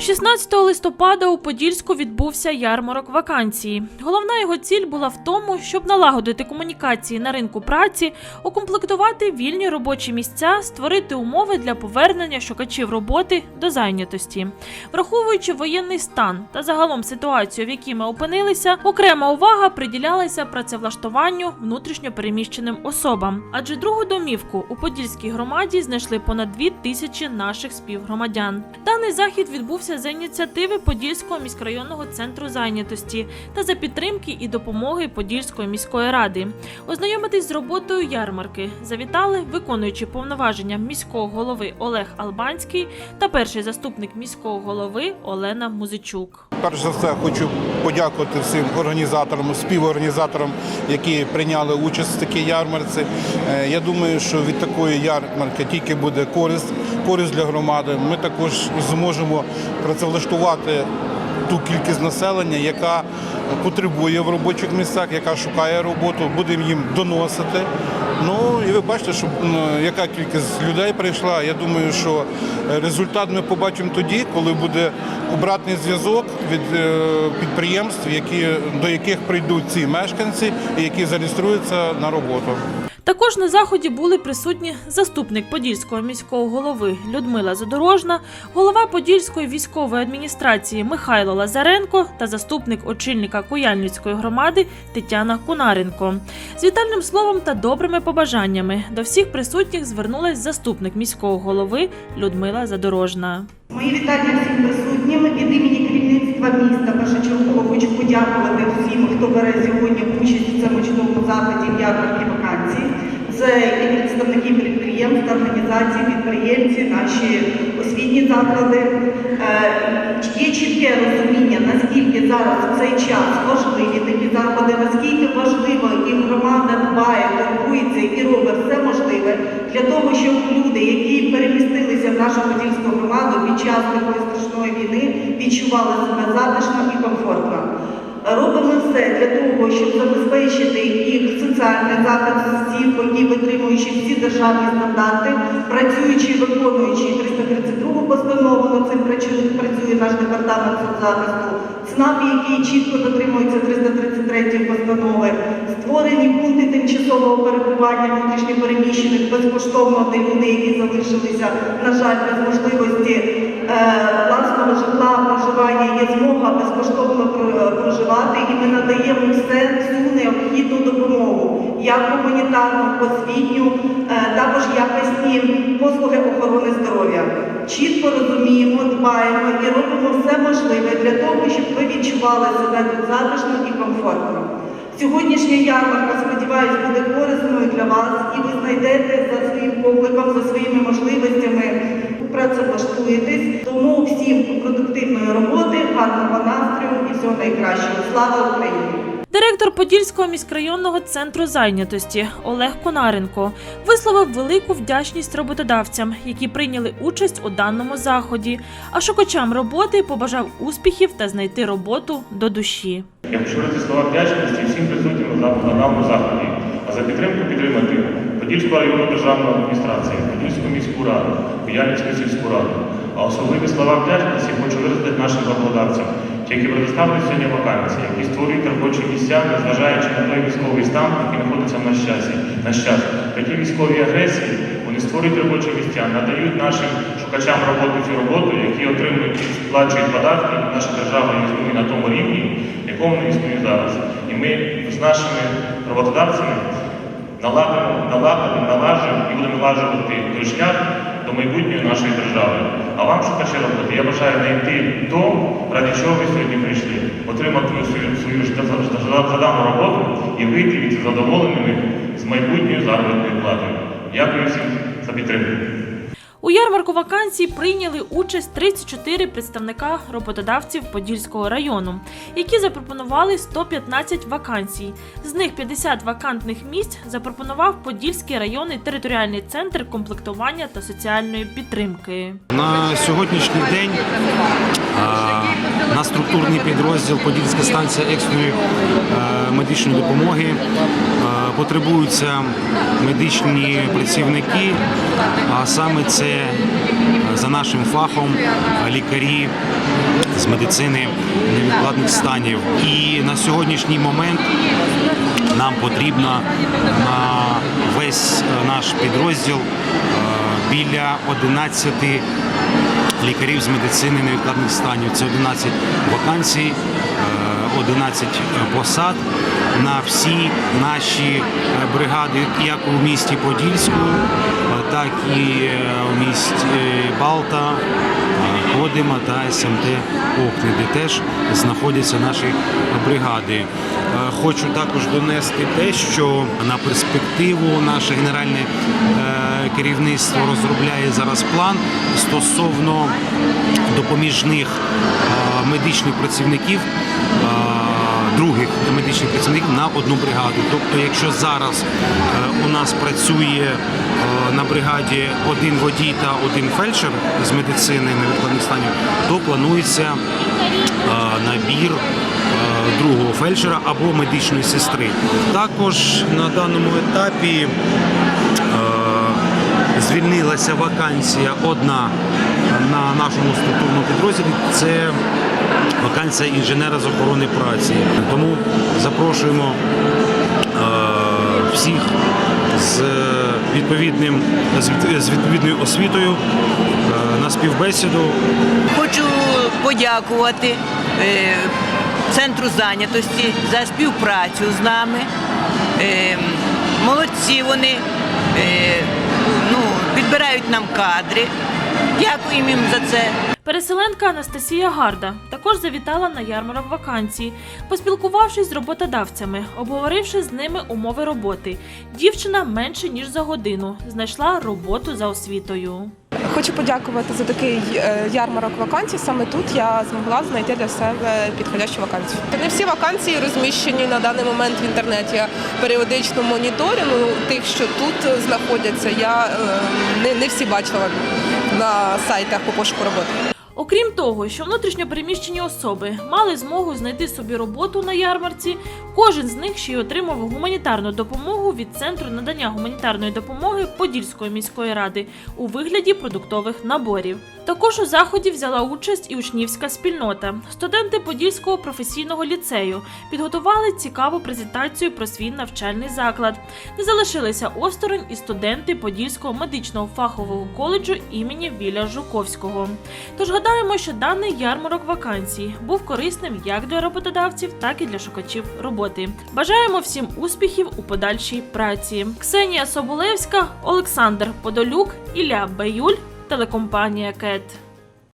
16 листопада у Подільську відбувся ярмарок вакансії. Головна його ціль була в тому, щоб налагодити комунікації на ринку праці, укомплектувати вільні робочі місця, створити умови для повернення шукачів роботи до зайнятості. Враховуючи воєнний стан та загалом ситуацію, в якій ми опинилися, окрема увага приділялася працевлаштуванню внутрішньопереміщеним особам. Адже другу домівку у Подільській громаді знайшли понад дві тисячі наших співгромадян. Даний захід відбувся за ініціативи Подільського міськрайонного центру зайнятості та за підтримки і допомоги Подільської міської ради. Ознайомитись з роботою ярмарки завітали виконуючи повноваження міського голови Олег Албанський та перший заступник міського голови Олена Музичук. Перш за все хочу подякувати всім організаторам, співорганізаторам, які прийняли участь в такій ярмарці. Е, Я думаю, що від такої ярмарки тільки буде користь, користь для громади. Ми також зможемо працевлаштувати ту кількість населення, яка потребує в робочих місцях, яка шукає роботу, будемо їм доносити. Ну і ви бачите, що яка кількість людей прийшла. Я думаю, що результат ми побачимо тоді, коли буде обратний зв'язок від е, підприємств, які, до яких прийдуть ці мешканці і які зареєструються на роботу. Також на заході були присутні заступник Подільського міського голови Людмила Задорожна, голова Подільської військової адміністрації Михайло Лазаренко та заступник очільника Куяльницької громади Тетяна Кунаренко. З вітальним словом та добрими побажаннями до всіх присутніх звернулась заступник міського голови Людмила Задорожна. Мої вітання всім присутнім. Від імені керівництва міста першочергово хочу подякувати всім, хто бере сьогодні участь у цьому чудовому заході в ярмарки вакансій. Це і представники підприємств, організацій, підприємці, наші освітні заклади. Е, Є чітке розуміння, наскільки зараз в цей час важливі такі заходи, наскільки важливо і громада дбає, турбується і робить все можливе для того, щоб люди, які перемістилися в нашу подільську громаду під час такої страшної війни, відчували себе затишно і комфортно. Робимо все для того, щоб забезпечити їх соціальний захист які витримуючи всі державні стандарти, працюючи, і виконуючи 332 постанову, над цим працює, наш департамент соцзахисту, ЦНАП, який чітко дотримується 333 постанови, створені пункти тимчасового перебування внутрішньопереміщених безкоштовно для людей, які залишилися, на жаль, без можливості е, власного житла, проживання, є змога безкоштовно про- проживати, і ми надаємо все всю необхідну допомогу, як гуманітарну, освітню, е, також якісні послуги охорони здоров'я. Чітко розуміємо, дбаємо і робимо все можливе для того, щоб ви відчували себе тут затишно і комфортно. Сьогоднішня ярмарка, сподіваюсь, буде корисною для вас, і ви знайдете за своїм покликом, за своїми можливостями, працевлаштуєтесь. Тому всім продуктивної роботи, гарного настрою і всього найкращого. Слава Україні! Директор Подільського міськрайонного центру зайнятості Олег Конаренко висловив велику вдячність роботодавцям, які прийняли участь у даному заході, а шукачам роботи побажав успіхів та знайти роботу до душі. Я хочу виразити слова вдячності всім присутнім на даному заході, а за підтримку підтримати Подільську районну державну адміністрацію, Подільську міську раду, Куяльницьку сільську раду. А особливі слова вдячності хочу виразити нашим роботодавцям, ті, які предоставили сьогодні вакансії, які створюють робочі місця, незважаючи на той військовий стан, який знаходиться в наш часі. Наш час. Такі військові агресії вони створюють робочі місця, надають нашим шукачам роботи цю роботу, які отримують сплачують податки. Наша держава існує на тому рівні, якому не існує зараз. І ми з нашими роботодавцями наладимо, наладимо, налажимо і будемо налажувати той шлях до майбутньої нашої держави. А вам, що шукачі роботи, я бажаю знайти то, ради чого ви сьогодні прийшли, отримати свою, свою задану роботу і вийти від задоволеними з майбутньою заробітною платою. Дякую всім за підтримку. У ярмарку вакансій прийняли участь 34 представника роботодавців Подільського району, які запропонували 115 вакансій. З них 50 вакантних місць запропонував Подільський районний територіальний центр комплектування та соціальної підтримки. На сьогоднішній день а, на структурний підрозділ Подільська станція екстреної е, медичної допомоги е, потребуються медичні працівники, а саме це е, за нашим фахом лікарі з медицини невідкладних станів. І на сьогоднішній момент нам потрібно на весь наш підрозділ біля 11 лікарів з медицини невідкладних станів. Це 11 вакансій, е, 11 посад на всі наші е, бригади, як у місті Подільську, е, так і е, у місті Балта, е, Кодима та СМТ Окни, де теж знаходяться наші бригади. Е, Хочу також донести те, що на перспективу наше генеральне е, керівництво розробляє зараз план стосовно допоміжних медичних працівників. Других медичних працівників на одну бригаду. Тобто, якщо зараз е, у нас працює е, на бригаді один водій та один фельдшер з медицини невідкладних станів, то планується е, набір другого фельдшера або медичної сестри. Також на даному етапі звільнилася вакансія одна на нашому структурному підрозділі. Це вакансія інженера з охорони праці. Тому запрошуємо е, всіх з відповідним з відповідною освітою е, на співбесіду Хочу подякувати е, центру зайнятості за співпрацю з нами. Молодці вони ну, нам кадри. Дякуємо їм за це. Переселенка Анастасія Гарда також завітала на ярмарок вакансій, поспілкувавшись з роботодавцями, обговоривши з ними умови роботи. Дівчина менше ніж за годину знайшла роботу за освітою. Хочу подякувати за такий е, ярмарок вакансій. Саме тут я змогла знайти для себе підходящу вакансію. Не всі вакансії розміщені на даний момент в інтернеті. Я періодично моніторю ну, тих, що тут знаходяться. Я е, не всі бачила на сайтах по пошуку роботи. Окрім того, що внутрішньопереміщені особи мали змогу знайти собі роботу на ярмарці, кожен з них ще й отримав гуманітарну допомогу від центру надання гуманітарної допомоги Подільської міської ради у вигляді продуктових наборів. Також у заході взяла участь і учнівська спільнота. Студенти Подільського професійного ліцею підготували цікаву презентацію про свій навчальний заклад. Не залишилися осторонь і студенти Подільського медичного фахового коледжу імені Віля Жуковського. Тож гадаємо, що даний ярмарок вакансій був корисним як для роботодавців, так і для шукачів роботи. Бажаємо всім успіхів у подальшій праці. Ксенія Соболевська, Олександр Подолюк, Ілля Баюль, телекомпанія Кет.